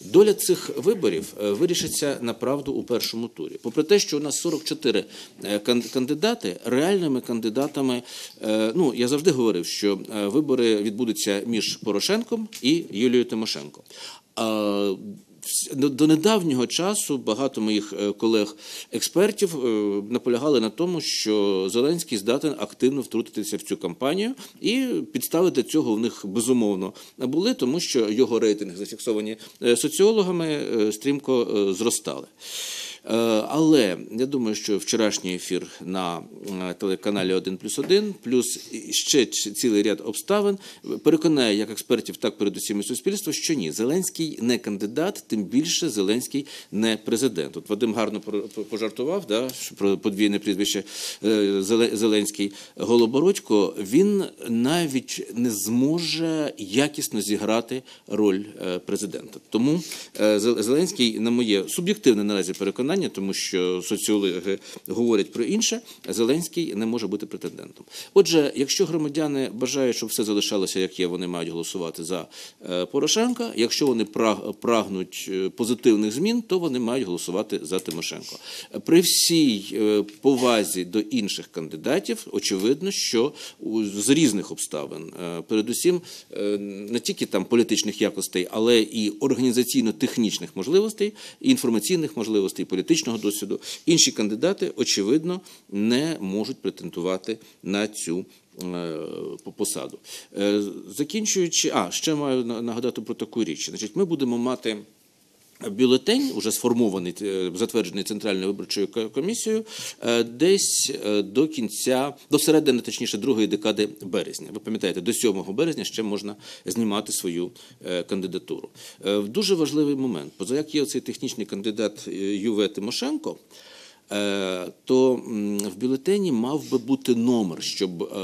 Доля цих виборів е, вирішиться направду у першому турі. Попри те, що у нас 44 е, кан- кандидати, реальними кандидатами, е, ну я завжди говорив, що вибори відбудуться між Порошенком і Юлією Тимошенко. До- недавнього часу багато моїх е, колег-експертів е, наполягали на тому, що Зеленський здатен активно втрутитися в цю кампанію, і підстави для цього в них безумовно були, тому що його рейтинги зафіксовані е, соціологами стрімко зростали. Е, Але я думаю, що вчорашній ефір на е, телеканалі 1 плюс 1, плюс ще цілий ряд обставин переконає як експертів, так передусім і суспільство, що ні, Зеленський не кандидат, тим більше Зеленський не президент. От Вадим гарно пожартував да, про подвійне прізвище е, Зеленський Голобородько. Він навіть не зможе якісно зіграти роль президента. Тому Зеленський, на моє суб'єктивне наразі переконання, тому що соціологи говорять про інше, Зеленський не може бути претендентом. Отже, якщо громадяни бажають, щоб все залишалося як є, вони мають голосувати за е, Порошенка. Якщо вони прагнуть е, позитивних змін, то вони мають голосувати за Тимошенко. При всій е, повазі до інших кандидатів, очевидно, що з різних обставин, передусім не тільки там політичних якостей, але і організаційно-технічних можливостей, і інформаційних можливостей, і політичного досвіду, інші кандидати, очевидно, не можуть претендувати на цю е, посаду. Е, Закінчуючи, а ще маю на- нагадати про таку річ. Значить, ми будемо мати. Бюлетень, уже сформований, е, затверджений Центральною виборчою комісією, е, десь е, до кінця, до середини, точніше, другої декади березня. Ви пам'ятаєте, до 7 березня ще можна знімати свою кандидатуру. Дуже важливий момент. Поза як є оцей технічний кандидат Юве Тимошенко, то в бюлетені мав би бути номер, щоб е,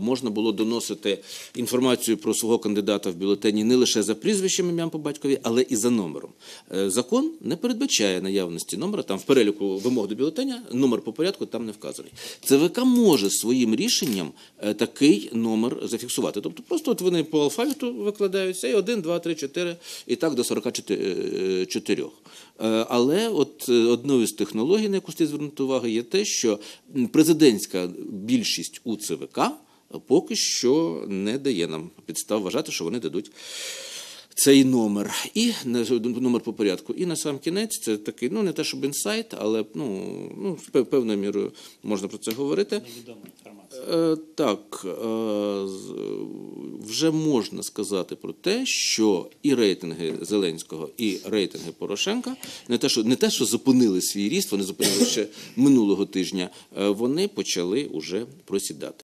можна було доносити інформацію про свого кандидата в бюлетені не лише за прізвищем ім'ям по батькові, але і за номером. Е, Закон не передбачає наявності номера. Там в переліку вимог до бюлетеня номер по порядку там не вказаний. ЦВК може своїм рішенням е, такий номер зафіксувати. Тобто просто от вони по алфавіту викладаються і 1, 2, 3, 4 і так до 44. Е, Але от е, одною з технологій, на яку слід звернути увагу, є те, що президентська більшість у ЦВК поки що не дає нам підстав вважати, що вони дадуть цей номер. І номер по порядку. І на сам кінець це такий, ну не те, щоб інсайт, але ну, ну певною мірою можна про це говорити. Невідома інформація. Е, Так, е, вже можна сказати про те, що і рейтинги Зеленського, і рейтинги Порошенка не те, що не те, що зупинили свій ріст, вони зупинили ще минулого тижня. е, Вони почали уже просідати.